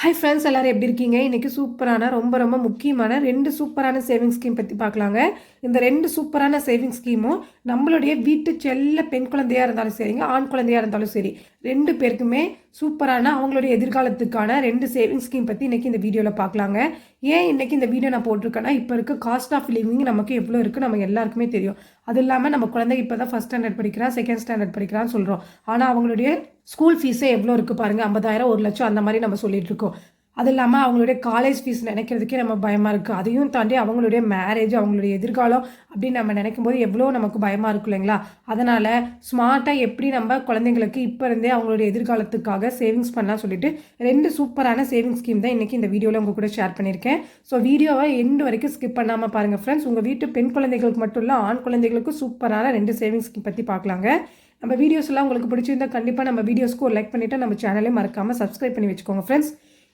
Hi friends எல்லோரும் எப்படி இருக்கீங்க? இன்றைக்கி சூப்பரான ரொம்ப ரொம்ப முக்கியமான ரெண்டு சூப்பரான சேவிங் ஸ்கீம் பற்றி பார்க்கலாங்க. இந்த ரெண்டு சூப்பரான சேவிங் ஸ்கீமும் நம்மளுடைய வீட்டு செல்ல பெண் குழந்தையாக இருந்தாலும் சரிங்க ஆண் குழந்தையாக இருந்தாலும் சரி ரெண்டு பேருக்குமே சூப்பரான அவங்களுடைய எதிர்காலத்துக்கான ரெண்டு சேவிங் ஸ்கீம் பற்றி இன்றைக்கி இந்த வீடியோவில் பார்க்கலாங்க. ஏன் இன்றைக்கி இந்த வீடியோ நான் போட்டிருக்கேன்னா இப்போ இருக்க காஸ்ட் ஆஃப் லிவிங் நமக்கு எவ்வளோ இருக்குது நம்ம எல்லாருக்குமே தெரியும். அது இல்லாமல் நம்ம குழந்தை இப்போ தான் ஃபஸ்ட் ஸ்டாண்டர்ட் படிக்கிறா செகண்ட் ஸ்டாண்டர்ட் படிக்கிறான்னு சொல்கிறோம் ஆனால் அவங்களுடைய ஸ்கூல் ஃபீஸே எவ்வளோ இருக்குது பாருங்கள் ஐம்பதாயிரம் ஒரு லட்சம் அந்த மாதிரி நம்ம சொல்லிட்டு இருக்கோம். அது இல்லாமல் அவங்களுடைய காலேஜ் ஃபீஸ் நினைக்கிறதுக்கே நம்ம பயமாக இருக்குது அதையும் தாண்டி அவங்களுடைய மேரேஜ் அவங்களுடைய எதிர்காலம் அப்படின்னு நம்ம நினைக்கும் போது எவ்வளோ நமக்கு பயமாக இருக்கும் இல்லைங்களா? அதனால் ஸ்மார்ட்டாக எப்படி நம்ம குழந்தைங்களுக்கு இப்போ இருந்தே அவங்களுடைய எதிர்காலத்துக்காக சேவிங்ஸ் பண்ணலாம் சொல்லிட்டு ரெண்டு சூப்பரான சேவிங்ஸ் ஸ்கீம் தான் இன்றைக்கி இந்த வீடியோவில் உங்கள் கூட ஷேர் பண்ணியிருக்கேன். ஸோ வீடியோவை எண்டு வரைக்கும் ஸ்கிப் பண்ணாமல் பாருங்கள் ஃப்ரெண்ட்ஸ் உங்கள் வீட்டு பெண் குழந்தைகளுக்கு மட்டும் இல்லை ஆண் குழந்தைகளுக்கும் சூப்பரான ரெண்டு சேவிங்ஸ் ஸ்கீம் பற்றி பார்க்கலாங்க. நம்ம வீடியோஸ்லாம் உங்களுக்கு பிடிச்சிருந்தா கண்டிப்பாக நம்ம வீடியோஸ்க்கு ஒரு லைக் பண்ணிவிட்டு நம்ம சேனலே மறக்காமல் சப்ஸ்கிரைப் பண்ணி வச்சுக்கோங்க ஃப்ரெண்ட்ஸ்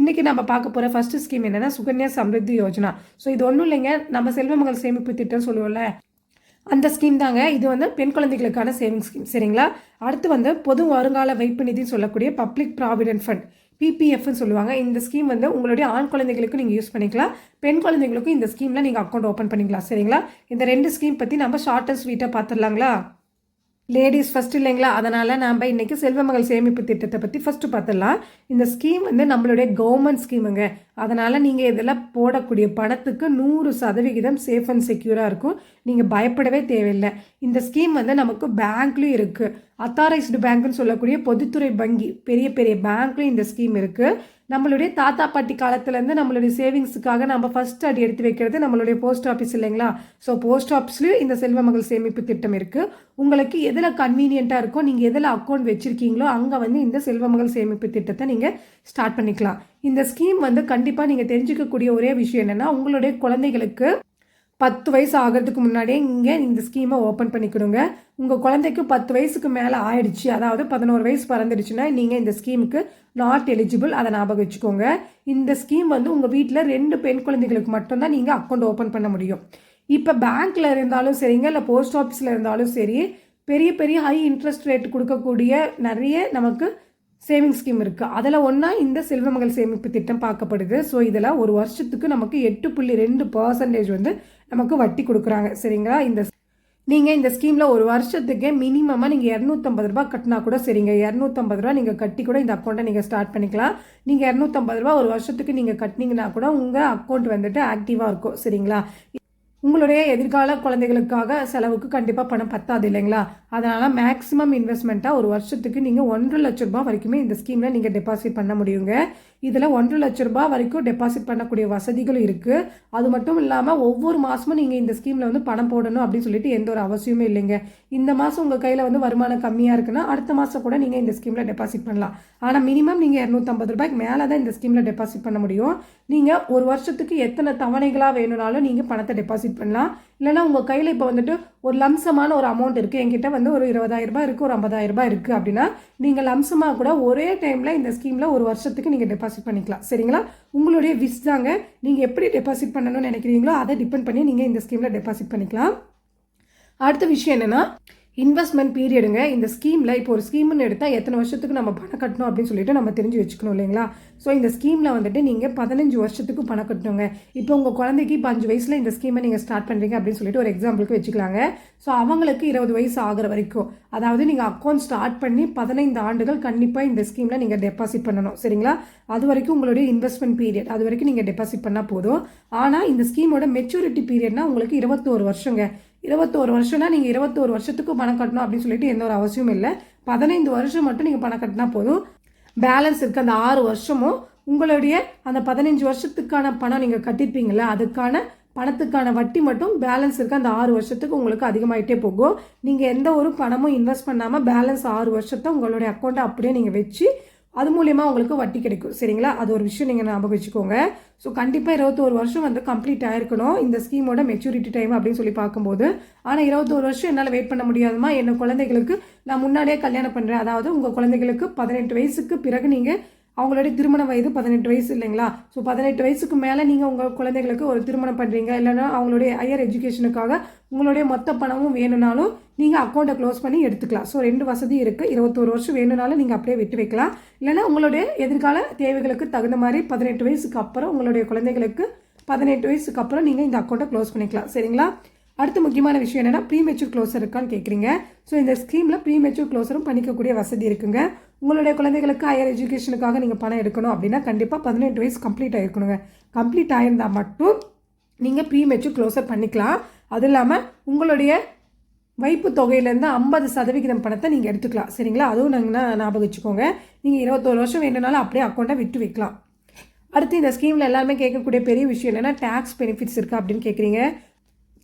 இன்றைக்கி நம்ம பார்க்க போகிற ஃபஸ்ட்டு ஸ்கீம் என்னென்னா சுகன்யா சம்ருத்தி யோஜனா. ஸோ இது ஒன்றும் இல்லைங்க. நம்ம செல்வமகள் சேமிப்பு திட்டம் சொல்லுவோம்ல. அந்த ஸ்கீம் தாங்க. இது வந்து பெண் குழந்தைகளுக்கான சேவிங் ஸ்கீம் சரிங்களா? அடுத்து வந்து பொது வருங்கால வைப்பு நிதின்னு சொல்லக்கூடிய பப்ளிக் ப்ராவிடென்ட் ஃபண்ட் பிபிஎஃப்னு சொல்லுவாங்க. இந்த ஸ்கீம் வந்து உங்களுடைய ஆண் குழந்தைகளுக்கும் நீங்கள் யூஸ் பண்ணிக்கலாம். பெண் குழந்தைகளுக்கும் இந்த ஸ்கீமில் நீங்கள் அக்கௌண்ட் ஓப்பன் பண்ணிக்கலாம். சரிங்களா? இந்த ரெண்டு ஸ்கீம் பற்றி நம்ம ஷார்ட் அண்ட் ஸ்வீட்டாக பார்த்துடலாங்களா? லேடிஸ் ஃபஸ்ட்டு இல்லைங்களா? அதனால் நாம் இன்றைக்கி செல்வமகள் சேமிப்பு திட்டத்தை பற்றி ஃபஸ்ட்டு பார்த்துடலாம். இந்த ஸ்கீம் வந்து நம்மளுடைய கவர்மெண்ட் ஸ்கீமுங்க அதனால் நீங்கள் இதெல்லாம் போடக்கூடிய பணத்துக்கு நூறு சதவிகிதம் சேஃப் அண்ட் செக்யூராக இருக்கும். நீங்கள் பயப்படவே தேவையில்லை. இந்த ஸ்கீம் வந்து நமக்கு பேங்க்லேயும் இருக்குது அத்தாரைஸ்டு பேங்க்னு சொல்லக்கூடிய பொதுத்துறை வங்கி பெரிய பெரிய பேங்க்லேயும் இந்த ஸ்கீம் இருக்குது நம்மளுடைய தாத்தா பாட்டி காலத்துலேருந்து நம்மளுடைய சேவிங்ஸுக்காக நம்ம ஃபஸ்ட் அடி எடுத்து வைக்கிறது நம்மளுடைய போஸ்ட் ஆஃபீஸ் இல்லைங்களா? ஸோ போஸ்ட் ஆஃபீஸ்லேயும் இந்த செல்வ மகள் சேமிப்பு திட்டம் இருக்குது உங்களுக்கு எதில் கன்வீனியண்ட்டாக இருக்கோ நீங்கள் எதில் அக்கௌண்ட் வச்சுருக்கீங்களோ அங்கே வந்து இந்த செல்வ மகள் சேமிப்பு திட்டத்தை நீங்கள் ஸ்டார்ட் பண்ணிக்கலாம். இந்த ஸ்கீம் வந்து கண்டிப்பாக நீங்கள் தெரிஞ்சுக்கக்கூடிய ஒரே விஷயம் என்னென்னா உங்களுடைய குழந்தைகளுக்கு பத்து வயசு ஆகிறதுக்கு முன்னாடியே இங்கே இந்த ஸ்கீமை ஓப்பன் பண்ணிக்கிடுங்க. உங்கள் குழந்தைக்கு பத்து வயசுக்கு மேலே ஆயிடுச்சு அதாவது பதினோரு வயசு பறந்துடுச்சுன்னா நீங்கள் இந்த ஸ்கீமுக்கு நாட் எலிஜிபிள் அதை ஞாபகம் வச்சுக்கோங்க. இந்த ஸ்கீம் வந்து உங்கள் வீட்டில் ரெண்டு பெண் குழந்தைகளுக்கு மட்டும்தான் நீங்கள் அக்கௌண்ட் ஓப்பன் பண்ண முடியும். இப்போ பேங்க்கில் இருந்தாலும் சரிங்க இல்லை போஸ்ட் ஆஃபீஸில் இருந்தாலும் சரி பெரிய பெரிய ஹை இன்ட்ரெஸ்ட் ரேட் கொடுக்கக்கூடிய நிறைய நமக்கு சேவிங் ஸ்கீம் இருக்குது அதில் ஒன்றா இந்த செல்வமகள் சேமிப்பு திட்டம் பார்க்கப்படுது. ஸோ இதில் ஒரு வருஷத்துக்கு நமக்கு எட்டு புள்ளி ரெண்டு பர்சன்டேஜ் வந்து நமக்கு வட்டி கொடுக்குறாங்க. சரிங்களா? இந்த நீங்கள் இந்த ஸ்கீமில் ஒரு வருஷத்துக்கே மினிமமாக நீங்கள் இரநூத்தம்பது ரூபா கட்டினா கூட சரிங்க. இரநூத்தம்பது ரூபா நீங்கள் கட்டி கூட இந்த அக்கௌண்ட்டை நீங்கள் ஸ்டார்ட் பண்ணிக்கலாம். நீங்கள் இரநூத்தம்பது ரூபா ஒரு வருஷத்துக்கு நீங்கள் கட்டினீங்கன்னா கூட உங்கள் அக்கௌண்ட் வந்துட்டு ஆக்டிவாக இருக்கும். சரிங்களா? உங்களுடைய எதிர்கால குழந்தைகளுக்காக செலவுக்கு கண்டிப்பாக பணம் பத்தாது இல்லைங்களா? அதனால் மேக்ஸிமம் இன்வெஸ்ட்மெண்ட்டாக ஒரு வருஷத்துக்கு நீங்கள் ஒன்றரை லட்ச ரூபாய் வரைக்குமே இந்த ஸ்கீமில் நீங்கள் டெபாசிட் பண்ண முடியுங்க. இதில் ஒன்றரை லட்ச ரூபாய் வரைக்கும் டெபாசிட் பண்ணக்கூடிய வசதிகளும் இருக்குது அது மட்டும் இல்லாமல் ஒவ்வொரு மாதமும் நீங்கள் இந்த ஸ்கீமில் வந்து பணம் போடணும் அப்படின்னு சொல்லிட்டு எந்த ஒரு அவசியமே இல்லைங்க. இந்த மாதம் உங்கள் கையில் வந்து வருமானம் கம்மியாக இருக்குன்னா அடுத்த மாதம் கூட நீங்கள் இந்த ஸ்கீமில் டெபாசிட் பண்ணலாம். ஆனால் மினிமம் நீங்கள் இரநூத்தம்பது ரூபாய்க்கு மேலே தான் இந்த ஸ்கீமில் டெபாசிட் பண்ண முடியும். நீங்கள் ஒரு வருஷத்துக்கு எத்தனை தவணைகளாக வேணும்னாலும் நீங்கள் பணத்தை டெபாசிட் பண்ணலாம். இல்லைனா உங்கள் கையில் இப்போ வந்துட்டு ஒரு லம்சமான ஒரு அமௌண்ட் இருக்குது என்கிட்ட வந்து ஒரு இருபதாயிரம் ரூபாய் இருக்குது ஒரு ஐம்பதாயிரரூபா ரூபாய் இருக்குது அப்படின்னா நீங்கள் லம்சமாக கூட ஒரே டைமில் இந்த ஸ்கீமில் ஒரு வருஷத்துக்கு நீங்கள் டெபாசிட் பண்ணிக்கலாம். சரிங்களா? உங்களுடைய விஷ் தாங்க. நீங்கள் எப்படி டெபாசிட் பண்ணணும்னு நினைக்கிறீங்களோ அதை டிபெண்ட் பண்ணி நீங்கள் இந்த ஸ்கீமில் டெபாசிட் பண்ணிக்கலாம். அடுத்த விஷயம் என்னென்னா இன்வெஸ்ட்மெண்ட் பீரியடுங்க இந்த ஸ்கீமில் இப்போ ஒரு ஸ்கீம்னு எடுத்தால் எத்தனை வருஷத்துக்கு நம்ம பணம் கட்டணும் அப்படின்னு சொல்லிட்டு நம்ம தெரிஞ்சு வச்சுக்கணும் இல்லைங்களா? ஸோ இந்த ஸ்கீமில் வந்துட்டு நீங்கள் பதினஞ்சு வருஷத்துக்கு பணம் கட்டணுங்க. இப்போ உங்கள் குழந்தைக்கு இப்போ அஞ்சு வயசில் இந்த ஸ்கீமை நீங்கள் ஸ்டார்ட் பண்ணுறீங்க அப்படின்னு சொல்லிட்டு ஒரு எக்ஸாம்பிளுக்கு வச்சுக்கலாங்க. ஸோ அவங்களுக்கு இருபது வயசு ஆகிற வரைக்கும் அதாவது நீங்கள் அக்கௌண்ட் ஸ்டார்ட் பண்ணி பதினைந்து ஆண்டுகள் கண்டிப்பாக இந்த ஸ்கீமில் நீங்கள் டெபாசிட் பண்ணணும் சரிங்களா? அது வரைக்கும் உங்களுடைய இன்வெஸ்ட்மெண்ட் பீரியட் அது வரைக்கும் நீங்கள் டெபாசிட் பண்ணால் போதும். ஆனால் இந்த ஸ்கீமோட மெச்சூரிட்டி பீரியட்னா உங்களுக்கு இருபத்தோரு வருஷங்க. இருபத்தோரு வருஷம்னா நீங்கள் இருபத்தோரு வருஷத்துக்கு பணம் கட்டணும் அப்படின்னு சொல்லிட்டு எந்த ஒரு அவசியமும் இல்லை. பதினைந்து வருஷம் மட்டும் நீங்கள் பணம் கட்டினா போதும். பேலன்ஸ் இருக்குது அந்த ஆறு வருஷமும் உங்களுடைய அந்த பதினஞ்சு வருஷத்துக்கான பணம் நீங்கள் கட்டிருப்பீங்களே அதுக்கான பணத்துக்கான வட்டி மட்டும் பேலன்ஸ் இருக்குது அந்த ஆறு வருஷத்துக்கு உங்களுக்கு அதிகமாகிட்டே போகும். நீங்கள் எந்த ஒரு பணமும் இன்வெஸ்ட் பண்ணாமல் பேலன்ஸ் ஆறு வருஷத்தை உங்களுடைய அக்கௌண்ட்டை அப்படியே நீங்கள் வச்சு அது மூலியமாக உங்களுக்கு வட்டி கிடைக்கும். சரிங்களா? அது ஒரு விஷயம் நீங்கள் ஞாபகம் வச்சுக்கோங்க. ஸோ கண்டிப்பாக இருபத்தோரு வருஷம் வந்து கம்ப்ளீட் ஆயிருக்கணும். இந்த ஸ்கீமோட மெச்சூரிட்டி டைம் அப்படின்னு சொல்லி பார்க்கும்போது. ஆனால் இருபத்தோரு வருஷம் என்னால் வெயிட் பண்ண முடியாதுமா என்ன குழந்தைகளுக்கு நான் முன்னாடியே கல்யாணம் பண்ணுறேன் அதாவது உங்கள் குழந்தைகளுக்கு பதினெட்டு வயசுக்கு பிறகு நீங்கள் அவங்களுடைய திருமண வயது பதினெட்டு வயசு இல்லைங்களா? ஸோ பதினெட்டு வயசுக்கு மேலே நீங்கள் உங்கள் குழந்தைகளுக்கு ஒரு திருமணம் பண்ணுறீங்க இல்லைன்னா அவங்களுடைய ஹையர் எஜுகேஷனுக்காக உங்களுடைய மொத்த பணமும் வேணும்னாலும் நீங்கள் அக்கௌண்ட்டை க்ளோஸ் பண்ணி எடுத்துக்கலாம். ஸோ ரெண்டு வசதி இருக்குது இருபத்தோரு வருஷம் வேணும்னாலும் நீங்கள் அப்படியே விட்டு வைக்கலாம். இல்லைன்னா உங்களுடைய எதிர்கால தேவைகளுக்கு தகுந்த மாதிரி பதினெட்டு வயசுக்கு அப்புறம் உங்களுடைய குழந்தைகளுக்கு பதினெட்டு வயசுக்கு அப்புறம் நீங்கள் இந்த அக்கௌண்ட்டை க்ளோஸ் பண்ணிக்கலாம். சரிங்களா? அடுத்து முக்கியமான விஷயம் என்னென்னா ப்ரீ மெச்சூர் க்ளோசர் இருக்கான்னு கேட்குறீங்க ஸோ இந்த ஸ்கீமில் ப்ரீ மெச்சூர் க்ளோசரும் பண்ணிக்கக்கூடிய வசதி இருக்குங்க. உங்களுடைய குழந்தைகளுக்கு ஹையர் எஜுகேஷனுக்காக நீங்கள் பணம் எடுக்கணும் அப்படின்னா கண்டிப்பாக பதினெட்டு வயசு கம்ப்ளீட் ஆகிருக்கணுங்க கம்ப்ளீட் ஆயிருந்தால் மட்டும் நீங்கள் ப்ரீ மெச்சூர் க்ளோசர் பண்ணிக்கலாம். அதுவும் இல்லாமல் உங்களுடைய வைப்பு தொகையிலேருந்து ஐம்பது சதவிகிதம் பணத்தை நீங்கள் எடுத்துக்கலாம். சரிங்களா? அதுவும் நாங்கள் ஞாபகம் வச்சுக்கோங்க. நீங்கள் இருபத்தோரு வருஷம் வேணுனாலும் அப்படியே அக்கௌண்ட்டை விட்டு வைக்கலாம். அடுத்து இந்த ஸ்கீமில் எல்லாருமே கேட்கக்கூடிய பெரிய விஷயம் என்னென்னா டேக்ஸ் பெனிஃபிட்ஸ் இருக்கா அப்படின்னு கேட்குறீங்க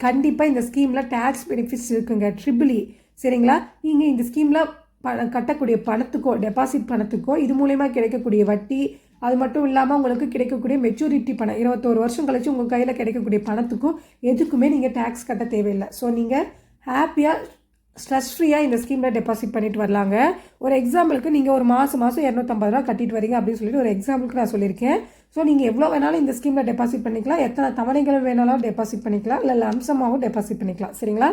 கண்டிப்பாக இந்த ஸ்கீமில் டேக்ஸ் பெனிஃபிட்ஸ் இருக்குங்க ட்ரிபிளி e. சரிங்களா? நீங்கள் இந்த ஸ்கீமில் ப கட்டக்கூடிய பணத்துக்கோ டெபாசிட் பணத்துக்கோ இது மூலயமா கிடைக்கக்கூடிய வட்டி அது மட்டும் இல்லாமல் உங்களுக்கு கிடைக்கக்கூடிய மெச்சூரிட்டி பணம் இருபத்தோரு வருஷம் கழிச்சு உங்கள் கையில் கிடைக்கக்கூடிய பணத்துக்கும் எதுக்குமே நீங்கள் டேக்ஸ் கட்ட தேவையில்லை. ஸோ நீங்கள் ஹாப்பியாக ஸ்ட்ரெஸ் ஃப்ரீயாக இந்த ஸ்கீமில் டெபாசிட் பண்ணிட்டு வரலாங்க. ஒரு எக்ஸாம்பிளுக்கு நீங்கள் ஒரு மாதம் மாதம் இரநூத்தம்பது ரூபா கட்டிட்டு வரீங்க அப்படின்னு சொல்லிட்டு ஒரு எக்ஸாம்பிளுக்கு நான் சொல்லியிருக்கேன். ஸோ நீங்கள் எவ்வளோ வேணாலும் இந்த ஸ்கீமில் டெபாசிட் பண்ணிக்கலாம். எத்தனை தவணைகள் வேணாலும் டெபாசிட் பண்ணிக்கலாம். இல்லை லம்சமாகவும் டெபாசிட் பண்ணிக்கலாம். சரிங்களா?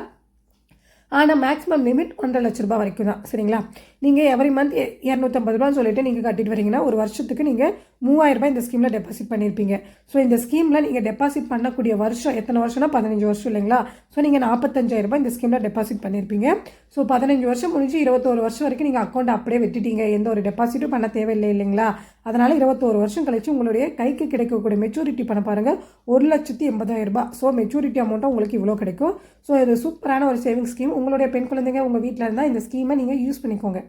ஆனால் மேக்ஸிமம் லிமிட் ஒன்றரை லட்ச ரூபாய் வரைக்கும் தான் சரிங்களா? நீங்கள் எவரி மந்த் இரநூத்தம்பது ரூபான்னு சொல்லிட்டு நீங்கள் கட்டிட்டு வரீங்கன்னா ஒரு வருஷத்துக்கு நீங்கள் மூவாயிரம் ரூபாய் இந்த ஸ்கீமில் டெபாசிட் பண்ணியிருப்பீங்க ஸோ இந்த ஸ்கீமில் நீங்கள் டெபாசிட் பண்ணக்கூடிய வருஷம் எத்தனை வருஷம்னா பதினஞ்சு வருஷம் இல்லைங்களா? ஸோ நீங்கள் நாற்பத்தஞ்சாயிரம் ரூபாய் இந்த ஸ்கீமில் டெபாசிட் பண்ணியிருப்பீங்க ஸோ பதினஞ்சு வருஷம் முடிஞ்சு இருபத்தோரு வருஷம் வரைக்கும் நீங்கள் அக்கௌண்ட் அப்படியே விட்டுட்டீங்க. எந்த ஒரு டெபாசிட்டும் பண்ண தேவையில்லை இல்லைங்களா? அதனால் இருபத்தோரு வருஷம் கழிச்சு உங்களுடைய கைக்கு கிடைக்கக்கூடிய மெச்சூரிட்டி பணம் பாருங்கள் ஒரு லட்சத்தி எண்பதாயிரம் ரூபாய். ஸோ மெச்சூரிட்டி அமௌண்ட்டும் உங்களுக்கு இவ்வளோ கிடைக்கும். ஸோ இது சூப்பரான ஒரு சேவிங் ஸ்கீம் உங்களுடைய பெண் குழந்தைங்க உங்கள் வீட்டில் இருந்தால் இந்த ஸ்கீமை நீங்கள் யூஸ் பண்ணிக்கோங்க.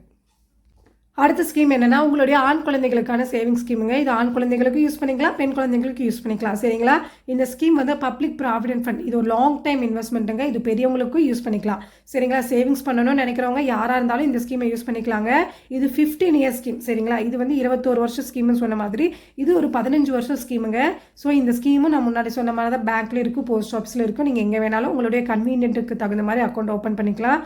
அடுத்த ஸ்கீம் என்னென்னா உங்களுடைய ஆண் குழந்தைகளுக்கான சேவிங் ஸ்கீமுங்க இது ஆண் குழந்தைகளுக்கு யூஸ் பண்ணிக்கலாம் பெண் குழந்தைங்களுக்கு யூஸ் பண்ணிக்கலாம். சரிங்களா? இந்த ஸ்கீம் வந்து பப்ளிக் ப்ராவிடென்ட் ஃபண்ட் இது ஒரு லாங் டைம் இன்வெஸ்ட்மெண்ட்டுங்க இது பெரியவங்களுக்கும் யூஸ் பண்ணிக்கலாம். சரிங்களா? சேவிங்ஸ் பண்ணணும்னு நினைக்கிறவங்க யாராக இருந்தாலும் இந்த ஸ்கீமை யூஸ் பண்ணிக்கலாங்க. இது ஃபிஃப்டீன் இயர்ஸ் ஸ்கீம் சரிங்களா? இது வந்து இருபத்தோரு வருஷம் ஸ்கீம்னு சொன்ன மாதிரி இது ஒரு பதினஞ்சு வருஷம் ஸ்கீமுங்க ஸோ இந்த ஸ்கீமும் நான் முன்னாடி சொன்ன மாதிரி தான் பேங்க்ல இருக்கும் போஸ்ட் ஆஃபீஸில் இருக்கும். நீங்கள் எங்கே வேணாலும் உங்களுடைய கன்வீனியன்ட்டுக்கு தகுந்த மாதிரி அக்கௌண்ட் ஓப்பன் பண்ணிக்கலாம்.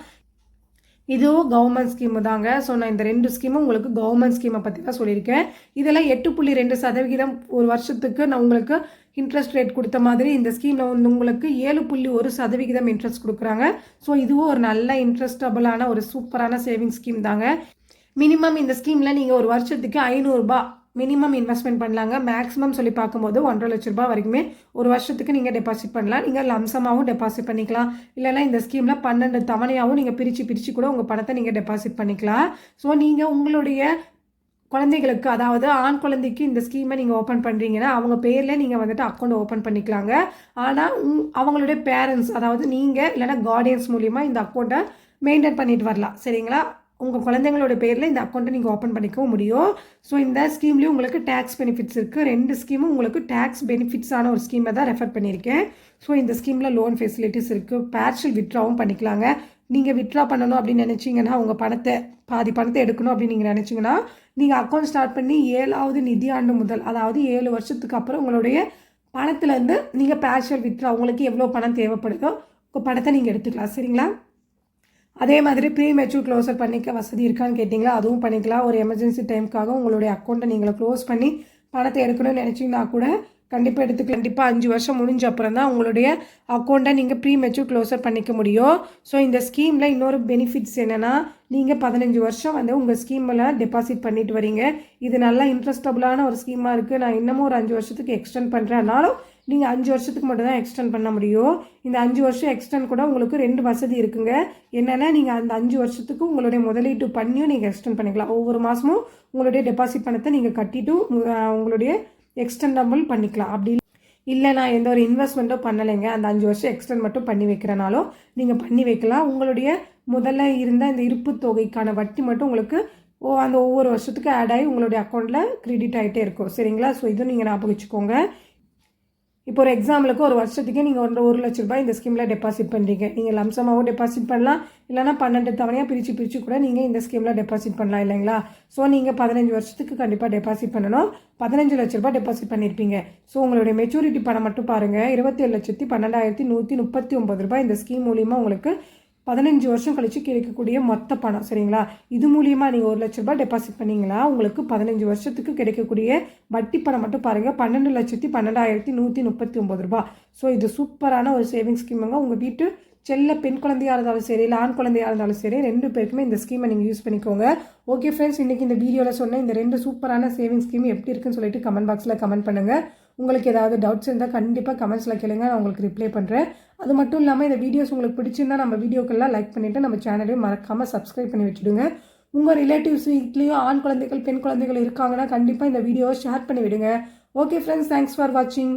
இதுவும் கவர்மெண்ட் ஸ்கீமு தாங்க. ஸோ நான் இந்த ரெண்டு ஸ்கீமும் உங்களுக்கு கவர்மெண்ட் ஸ்கீமை பற்றி தான் சொல்லியிருக்கேன். இதெல்லாம் எட்டு புள்ளி ரெண்டு சதவிகிதம் ஒரு வருஷத்துக்கு நான் உங்களுக்கு இன்ட்ரெஸ்ட் ரேட் கொடுத்த மாதிரி இந்த ஸ்கீமில் வந்து உங்களுக்கு ஏழு புள்ளி ஒரு சதவிகிதம் இன்ட்ரெஸ்ட் கொடுக்குறாங்க. ஸோ இதுவும் ஒரு நல்ல இன்ட்ரெஸ்டபுளான ஒரு சூப்பரான சேவிங் ஸ்கீம் தாங்க. மினிமம் இந்த ஸ்கீமில் நீங்கள் ஒரு வருஷத்துக்கு ஐநூறுரூபா மினிமம் இன்வெஸ்ட்மெண்ட் பண்ணலாங்க. மேக்ஸிமம் சொல்லி பார்க்கும்போது ஒன்றரை லட்ச ரூபாய் வரைக்குமே ஒரு வருஷத்துக்கு நீங்கள் டெபாசிட் பண்ணலாம். நீங்கள் லம்சமாகவும் டெபாசிட் பண்ணிக்கலாம். இல்லைனா இந்த ஸ்கீமில் பன்னெண்டு தவணையாகவும் நீங்கள் பிரித்து பிரித்து கூட உங்கள் பணத்தை நீங்கள் டெபாசிட் பண்ணிக்கலாம். ஸோ நீங்கள் உங்களுடைய குழந்தைகளுக்கு அதாவது ஆண் குழந்தைக்கு இந்த ஸ்கீமை நீங்கள் ஓப்பன் பண்ணுறீங்கன்னா அவங்க பேரில் நீங்கள் வந்துட்டு அக்கௌண்ட் ஓப்பன் பண்ணிக்கலாங்க. ஆனால் அவங்களுடைய பேரண்ட்ஸ் அதாவது நீங்கள் இல்லைனா கார்டியன்ஸ் மூலிமா இந்த அக்கௌண்ட்டை மெயின்டைன் பண்ணிட்டு வரலாம். சரிங்களா? உங்கள் குழந்தைங்களோட பேரில் இந்த அக்கௌண்ட்டை நீங்கள் ஓப்பன் பண்ணிக்கவும் முடியும். ஸோ இந்த ஸ்கீம்லேயும் உங்களுக்கு டேக்ஸ் பெனிஃபிட்ஸ் இருக்குது ரெண்டு ஸ்கீமும் உங்களுக்கு டேக்ஸ் பெனிஃபிட்ஸான ஒரு ஸ்கீமை தான் ரெஃபர் பண்ணியிருக்கேன். ஸோ இந்த ஸ்கீமில் லோன் ஃபெசிலிட்டிஸ் இருக்குது பேர்ஷல் விட்ராவும் பண்ணிக்கலாங்க. நீங்கள் விட்ரா பண்ணணும் அப்படின்னு நினச்சிங்கன்னா உங்கள் பணத்தை பாதி பணத்தை எடுக்கணும் அப்படின்னு நீங்கள் நினச்சிங்கன்னா நீங்கள் அக்கௌண்ட் ஸ்டார்ட் பண்ணி ஏழாவது நிதியாண்டு முதல் அதாவது ஏழு வருஷத்துக்கு அப்புறம் உங்களுடைய பணத்துலேருந்து நீங்கள் பேர்ஷல் விட்ரா உங்களுக்கு எவ்வளோ பணம் தேவைப்படுதோ உங்கள் பணத்தை நீங்கள் எடுத்துக்கலாம். சரிங்களா? அதே மாதிரி ப்ரீ மெச்சூர் க்ளோஸர் பண்ணிக்க வசதி இருக்கான்னு கேட்டிங்களா? அதுவும் பண்ணிக்கலாம். ஒரு எமர்ஜென்சி டைமுக்காக உங்களுடைய அக்கௌண்ட்டை நீங்கள் க்ளோஸ் பண்ணி பணத்தை எடுக்கணும்னு நினச்சிங்கன்னா கூட கண்டிப்பாக எடுத்து கண்டிப்பாக அஞ்சு வருஷம் முடிஞ்ச அப்புறம் தான் உங்களுடைய அக்கௌண்ட்டை நீங்கள் ப்ரீ மெச்சூர் க்ளோஸர் பண்ணிக்க முடியும். ஸோ இந்த ஸ்கீமில் இன்னொரு பெனிஃபிட்ஸ் என்னென்னா நீங்கள் பதினஞ்சு வருஷம் வந்து உங்கள் ஸ்கீமில் டெபாசிட் பண்ணிட்டு வரீங்க. இது நல்லா இன்ட்ரெஸ்டபுளான ஒரு ஸ்கீமாக இருக்குது நான் இன்னமும் ஒரு அஞ்சு வருஷத்துக்கு எக்ஸ்டெண்ட் பண்ணுறேன்னாலும் நீங்கள் அஞ்சு வருஷத்துக்கு மட்டும் தான் எக்ஸ்டெண்ட் பண்ண முடியும். இந்த அஞ்சு வருஷம் எக்ஸ்டெண்ட் கூட உங்களுக்கு ரெண்டு வசதி இருக்குங்க. என்னென்னா நீங்கள் அந்த அஞ்சு வருஷத்துக்கு உங்களுடைய முதலீட்டு பண்ணியும் நீங்கள் எக்ஸ்டெண்ட் பண்ணிக்கலாம். ஒவ்வொரு மாதமும் உங்களுடைய டெபாசிட் பணத்தை நீங்கள் கட்டிட்டு உங்களுடைய எக்ஸ்டெண்டபிள் பண்ணிக்கலாம். அப்படி இல்லை நான் எந்த ஒரு இன்வெஸ்ட்மெண்ட்டோ பண்ணலைங்க. அந்த அஞ்சு வருஷம் எக்ஸ்டெண்ட் மட்டும் பண்ணி வைக்கிறனாலும் நீங்கள் பண்ணி வைக்கலாம். உங்களுடைய முதல்ல இருந்த இந்த இருப்பு தொகைக்கான வட்டி மட்டும் உங்களுக்கு ஓ அந்த ஒவ்வொரு வருஷத்துக்கு ஆட் ஆகி உங்களுடைய அக்கௌண்ட்டில் க்ரெடிட் ஆகிட்டே இருக்கும். சரிங்களா? ஸோ இதுவும் நீங்கள் ஞாபகம் வச்சுக்கோங்க. இப்போ ஒரு எக்ஸாம்பிளுக்கு ஒரு வருஷத்துக்கு நீங்கள் ஒரு ஒரு லட்ச ரூபாய் இந்த ஸ்கீமில் டெபாசிட் பண்ணுறீங்க நீங்கள் லம்சமாகவும் டெபாசிட் பண்ணலாம். இல்லைனா பன்னெண்டு தவணையாக பிரித்து பிரித்து கூட நீங்கள் இந்த ஸ்கீமில் டெபாசிட் பண்ணலாம் இல்லைங்களா? ஸோ நீங்கள் பதினஞ்சு வருஷத்துக்கு கண்டிப்பாக டெபாசிட் பண்ணணும். பதினஞ்சு லட்ச ரூபாய் டெபாசிட் பண்ணியிருப்பீங்க ஸோ உங்களுடைய மெச்சூரிட்டி பணம் மட்டும் பாருங்கள் இருபத்தேழு லட்சத்தி பன்னெண்டாயிரத்தி நூற்றி முப்பத்தி ஒம்பது ரூபாய் இந்த ஸ்கீம் மூலிமா உங்களுக்கு பதினஞ்சு வருஷம் கழித்து கிடைக்கக்கூடிய மொத்த பணம் சரிங்களா? இது மூலியமாக நீங்கள் ஒரு லட்ச ரூபாய் டெபாசிட் பண்ணிங்களா உங்களுக்கு பதினஞ்சு வருஷத்துக்கு கிடைக்கக்கூடிய வட்டி பணம் மட்டும் பாருங்கள் பன்னெண்டு லட்சத்தி பன்னெண்டாயிரத்தி நூற்றி முப்பத்தி ஒம்பது ரூபாய். ஸோ இது சூப்பரான ஒரு சேவிங் ஸ்கீமுங்க உங்கள் வீட்டு செல்ல பெண் குழந்தையாக இருந்தாலும் சரி இல்லை ஆண் குழந்தையாக இருந்தாலும் சரி ரெண்டு பேருக்குமே இந்த ஸ்கீமை நீங்கள் யூஸ் பண்ணிக்கோங்க. ஓகே ஃப்ரெண்ட்ஸ் இன்றைக்கி இந்த வீடியோவில் சொன்ன இந்த ரெண்டு சூப்பரான சேவிங் ஸ்கீம் எப்படி இருக்குன்னு சொல்லிட்டு கமெண்ட் பாக்ஸில் கமெண்ட் பண்ணுங்கள் உங்களுக்கு ஏதாவது டவுட்ஸ் இருந்தால் கண்டிப்பாக கமெண்ட்ஸில் கேளுங்க. நான் உங்களுக்கு ரிப்ளை பண்ணுறேன் அது மட்டும் இல்லாமல் இந்த வீடியோஸ் உங்களுக்கு பிடிச்சிருந்தா நம்ம வீடியோக்கெல்லாம் லைக் பண்ணிவிட்டு நம்ம சேனலையும் மறக்காமல் சப்ஸ்கிரைப் பண்ணி வச்சுடுங்க. உங்கள் ரிலேட்டிவ்ஸ் வீட்லேயும் ஆண் குழந்தைகள் பெண் குழந்தைகள் இருக்காங்கன்னா கண்டிப்பாக இந்த வீடியோவை ஷேர் பண்ணி விடுங்க. ஓகே ஃப்ரெண்ட்ஸ் தேங்க்ஸ் ஃபார் வாட்சிங்